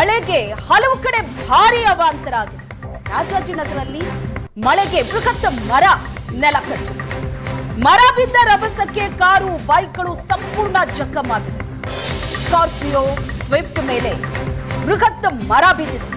ಮಳೆಗೆ ಹಲವು ಕಡೆ ಭಾರಿ ಅವಾಂತರ ಆಗಿದೆ ರಾಜಾಜಿನಗರಲ್ಲಿ ಮಳೆಗೆ ಬೃಹತ್ ಮರ ನೆಲ ಕಚ್ಚಿದೆ ಮರ ಬಿದ್ದ ರಭಸಕ್ಕೆ ಕಾರು, ಬೈಕ್ಗಳು ಸಂಪೂರ್ಣ ಜಖಮಾಗಿದೆ ಸ್ಕಾರ್ಪಿಯೋ ಸ್ವಿಫ್ಟ್ ಮೇಲೆ ಬೃಹತ್ ಮರ ಬಿದ್ದಿದೆ.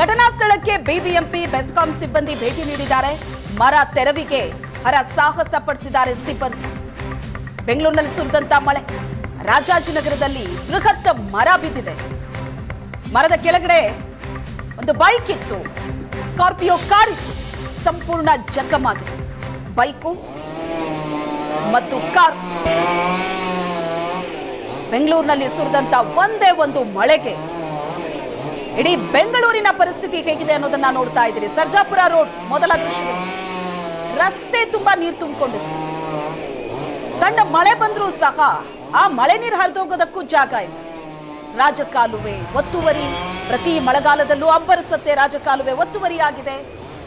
ಘಟನಾ ಸ್ಥಳಕ್ಕೆ ಬಿಬಿಎಂಪಿ, ಬೆಸ್ಕಾಂ ಸಿಬ್ಬಂದಿ ಭೇಟಿ ನೀಡಿದ್ದಾರೆ. ಮರ ತೆರವಿಗೆ ಹರ ಸಾಹಸ ಪಡ್ತಿದ್ದಾರೆ ಸಿಬ್ಬಂದಿ. ಬೆಂಗಳೂರಿನಲ್ಲಿ ಸುರಿದಂತ ಮಳೆ. ರಾಜಾಜಿನಗರದಲ್ಲಿ ಬೃಹತ್ ಮರ ಬಿದ್ದಿದೆ. ಮರದ ಕೆಳಗಡೆ ಒಂದು ಬೈಕ್ ಇತ್ತು. ಸ್ಕಾರ್ಪಿಯೋ ಕಾರ್ ಸಂಪೂರ್ಣ ಜಖಮಾಗಿದೆ ಬೈಕು ಮತ್ತು ಕಾರ್. ಬೆಂಗಳೂರಿನಲ್ಲಿ ಸುರಿದಂತ ಒಂದೇ ಒಂದು ಮಳೆಗೆ ಇಡೀ ಬೆಂಗಳೂರಿನ ಪರಿಸ್ಥಿತಿ ಹೇಗಿದೆ ಅನ್ನೋದನ್ನ ನೋಡ್ತಾ ಇದ್ದೀರಿ. ಸರ್ಜಾಪುರ ರೋಡ್ ಮೊದಲ ದೃಶ್ಯ. ರಸ್ತೆ ತುಂಬಾ ನೀರು ತುಂಬಿಕೊಂಡಿದೆ. ಸಣ್ಣ ಮಳೆ ಬಂದರೂ ಸಹ ಆ ಮಳೆ ನೀರು ಹರಿದೋಗೋದಕ್ಕೂ ಜಾಗ ಇಲ್ಲ. ರಾಜಕಾಲುವೆ ಒತ್ತುವರಿ. ಪ್ರತಿ ಮಳೆಗಾಲದಲ್ಲೂ ಅಬ್ಬರಿಸತ್ತೆ ರಾಜಕಾಲುವೆ ಒತ್ತುವರಿ ಆಗಿದೆ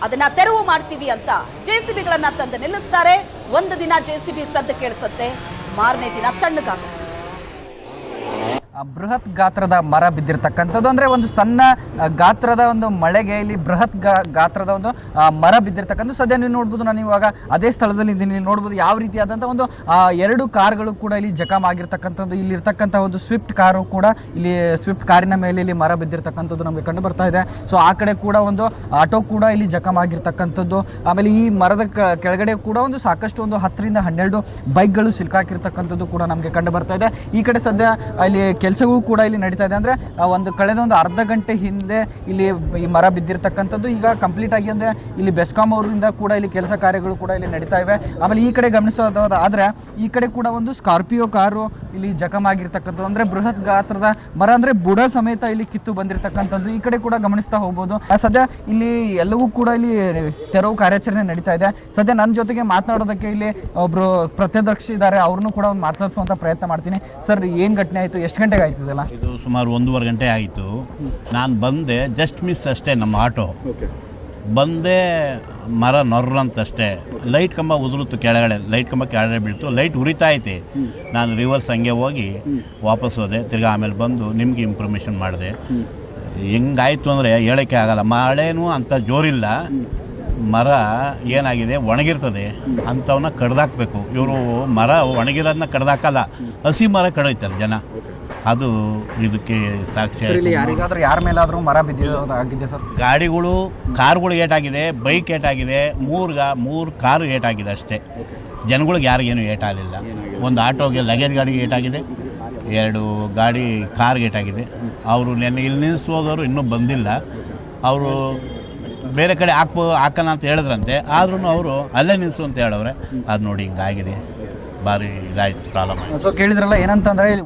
ಅದನ್ನ ತೆರವು ಮಾಡ್ತೀವಿ ಅಂತ ಜೆಸಿಬಿಗಳನ್ನ ತಂದು ನಿಲ್ಲಿಸ್ತಾರೆ. ಒಂದು ದಿನ ಜೆಸಿಬಿ ಸದ್ದು ಕೇಳಿಸುತ್ತೆ. ಮಾರನೇ ದಿನ ತಣ್ಣಗಾಗುತ್ತೆ. ಬೃಹತ್ ಗಾತ್ರದ ಮರ ಬಿದ್ದಿರ್ತಕ್ಕಂಥದ್ದು. ಅಂದರೆ ಒಂದು ಸಣ್ಣ ಗಾತ್ರದ ಒಂದು ಮಳೆಗೆ ಇಲ್ಲಿ ಬೃಹತ್ ಗಾತ್ರದ ಒಂದು ಮರ ಬಿದ್ದಿರ್ತಕ್ಕಂಥ ಸದ್ಯ ನೀವು ನೋಡ್ಬೋದು. ನಾನು ಇವಾಗ ಅದೇ ಸ್ಥಳದಲ್ಲಿ ಇದ್ದೀನಿ. ನೋಡ್ಬೋದು ಯಾವ ರೀತಿಯಾದಂಥ ಒಂದು ಎರಡು ಕಾರ್ಗಳು ಕೂಡ ಇಲ್ಲಿ ಜಖಮ್ ಆಗಿರ್ತಕ್ಕಂಥದ್ದು. ಇಲ್ಲಿ ಇರ್ತಕ್ಕಂಥ ಒಂದು ಸ್ವಿಫ್ಟ್ ಕಾರು ಕೂಡ ಇಲ್ಲಿ ಸ್ವಿಫ್ಟ್ ಕಾರಿನ ಮೇಲೆ ಇಲ್ಲಿ ಮರ ಬಿದ್ದಿರ್ತಕ್ಕಂಥದ್ದು ನಮಗೆ ಕಂಡು ಬರ್ತಾ ಇದೆ. ಸೊ ಆ ಕಡೆ ಕೂಡ ಒಂದು ಆಟೋ ಕೂಡ ಇಲ್ಲಿ ಜಖಮ್ ಆಗಿರ್ತಕ್ಕಂಥದ್ದು. ಆಮೇಲೆ ಈ ಮರದ ಕೆಳಗಡೆ ಕೂಡ ಒಂದು ಸಾಕಷ್ಟು ಒಂದು ಹತ್ತರಿಂದ ಹನ್ನೆರಡು ಬೈಕ್ಗಳು ಸಿಲುಕಾಕಿರ್ತಕ್ಕಂಥದ್ದು ಕೂಡ ನಮಗೆ ಕಂಡು ಬರ್ತಾ ಇದೆ. ಈ ಕಡೆ ಸದ್ಯ ಇಲ್ಲಿ ಕೆಲಸವೂ ಕೂಡ ಇಲ್ಲಿ ನಡೀತಾ ಇದೆ. ಅಂದರೆ ಒಂದು ಕಳೆದ ಒಂದು ಅರ್ಧ ಗಂಟೆ ಹಿಂದೆ ಇಲ್ಲಿ ಈ ಮರ ಬಿದ್ದಿರ್ತಕ್ಕಂಥದ್ದು ಈಗ ಕಂಪ್ಲೀಟ್ ಆಗಿ ಅಂದರೆ ಇಲ್ಲಿ ಬೆಸ್ಕಾಂ ಅವರಿಂದ ಕೂಡ ಇಲ್ಲಿ ಕೆಲಸ ಕಾರ್ಯಗಳು ಕೂಡ ಇಲ್ಲಿ ನಡೀತಾ ಇವೆ. ಆಮೇಲೆ ಈ ಕಡೆ ಗಮನಿಸೋದಾದ್ರೆ ಆದರೆ ಈ ಕಡೆ ಕೂಡ ಒಂದು ಸ್ಕಾರ್ಪಿಯೋ ಕಾರು ಇಲ್ಲಿ ಜಖಮ್ ಆಗಿರ್ತಕ್ಕಂಥದ್ದು ಅಂದರೆ, ಬೃಹತ್ ಗಾತ್ರದ ಮರ ಅಂದರೆ ಬುಡ ಸಮೇತ ಇಲ್ಲಿ ಕಿತ್ತು ಬಂದಿರತಕ್ಕಂಥದ್ದು. ಈ ಕಡೆ ಕೂಡ ಗಮನಿಸ್ತಾ ಹೋಗ್ಬೋದು. ಸದ್ಯ ಇಲ್ಲಿ ಎಲ್ಲವೂ ಕೂಡ ಇಲ್ಲಿ ತೆರವು ಕಾರ್ಯಾಚರಣೆ ನಡೀತಾ ಇದೆ. ಸದ್ಯ ನನ್ನ ಜೊತೆಗೆ ಮಾತನಾಡೋದಕ್ಕೆ ಇಲ್ಲಿ ಒಬ್ರು ಪ್ರತ್ಯದರ್ಶಿ ಇದ್ದಾರೆ. ಅವ್ರನ್ನೂ ಕೂಡ ಒಂದು ಮಾತಾಡ್ಸುವಂತ ಪ್ರಯತ್ನ ಮಾಡ್ತೀನಿ. ಸರ್, ಏನು ಘಟನೆ ಆಯ್ತು? ಎಷ್ಟು ಗಂಟೆಗೆ ಆಯ್ತದಲ್ಲ? ಇದು ಸುಮಾರು ಒಂದೂವರೆ ಗಂಟೆ ಆಯಿತು. ನಾನು ಬಂದೆ ಜಸ್ಟ್ ಮಿಸ್ ಅಷ್ಟೇ ನಮ್ಮ ಆಟೋ. ಬಂದೆ ಮರ ನೊರ್ರಂತಷ್ಟೇ. ಲೈಟ್ ಕಂಬ ಉದುರುತ್ತು ಕೆಳಗಡೆ ಲೈಟ್ ಕಂಬ ಕೆಳಗಡೆ ಬೀಳ್ತು. ಲೈಟ್ ಉರಿತಾ ಐತೆ. ನಾನು ರಿವರ್ಸ್ ಹಂಗೆ ಹೋಗಿ ವಾಪಸ್ ಹೋದೆ ತಿರ್ಗಾ ಆಮೇಲೆ ಬಂದು ನಿಮ್ಗೆ ಇನ್ಫಾರ್ಮೇಷನ್ ಮಾಡಿದೆ. ಹೆಂಗಾಯ್ತು ಅಂದರೆ ಹೇಳೋಕ್ಕೆ ಆಗಲ್ಲ. ಮಳೆನೂ ಅಂಥ ಜೋರಿಲ್ಲ. ಮರ ಏನಾಗಿದೆ ಒಣಗಿರ್ತದೆ. ಅಂಥವನ್ನ ಕಡ್ದಾಕ್ಬೇಕು. ಇವರು ಮರ ಒಣಗಿರೋದನ್ನ ಕಡ್ದಾಕಲ್ಲ. ಹಸಿ ಮರ ಕಡೋಯ್ತಾರೆ ಜನ. ಅದು ಇದಕ್ಕೆ ಸಾಕ್ಷಿ ಆಯ್ತು. ಯಾರಿಗಾದ್ರೂ ಯಾರ ಮೇಲಾದರೂ ಮರ ಬಿದ್ದಿರೋದಾಗಿದೆ ಸರ್? ಗಾಡಿಗಳು ಕಾರ್ಗಳು ಏಟಾಗಿದೆ ಬೈಕ್ ಏಟಾಗಿದೆ ಮೂರು ಗಾ ಮೂರು ಕಾರು ಏಟಾಗಿದೆ ಅಷ್ಟೇ. ಜನಗಳಿಗೆ ಯಾರಿಗೇನು ಏಟಾಗಲಿಲ್ಲ ಒಂದು ಆಟೋಗೆ ಲಗೇಜ್ ಗಾಡಿಗೆ ಏಟಾಗಿದೆ ಎರಡು ಗಾಡಿ ಕಾರ್ಗೆ ಏಟಾಗಿದೆ ಅವರು ನೆನ್ನೆ ಇಲ್ಲಿ ನಿಲ್ಲಿಸೋದವರು ಇನ್ನೂ ಬಂದಿಲ್ಲ. ಅವರು ಬೇರೆ ಕಡೆ ಹಾಕ್ಬೋ ಹಾಕೋಣ ಅಂತ ಹೇಳಿದ್ರಂತೆ. ಆದ್ರೂ ಅವರು ಅಲ್ಲೇ ನಿಲ್ಲಿಸು ಅಂತ ಹೇಳವ್ರೆ. ಅದು ನೋಡಿ ಹಿಂಗಾಗಿದೆ. ಭಾರಿ ಇದಾಯ್ತು ಪ್ರಾಬ್ಲಮ್ ಆಯ್ತು. ಸೊ ಕೇಳಿದ್ರಲ್ಲ ಏನಂತಂದ್ರೆ ಇಲ್ಲಿ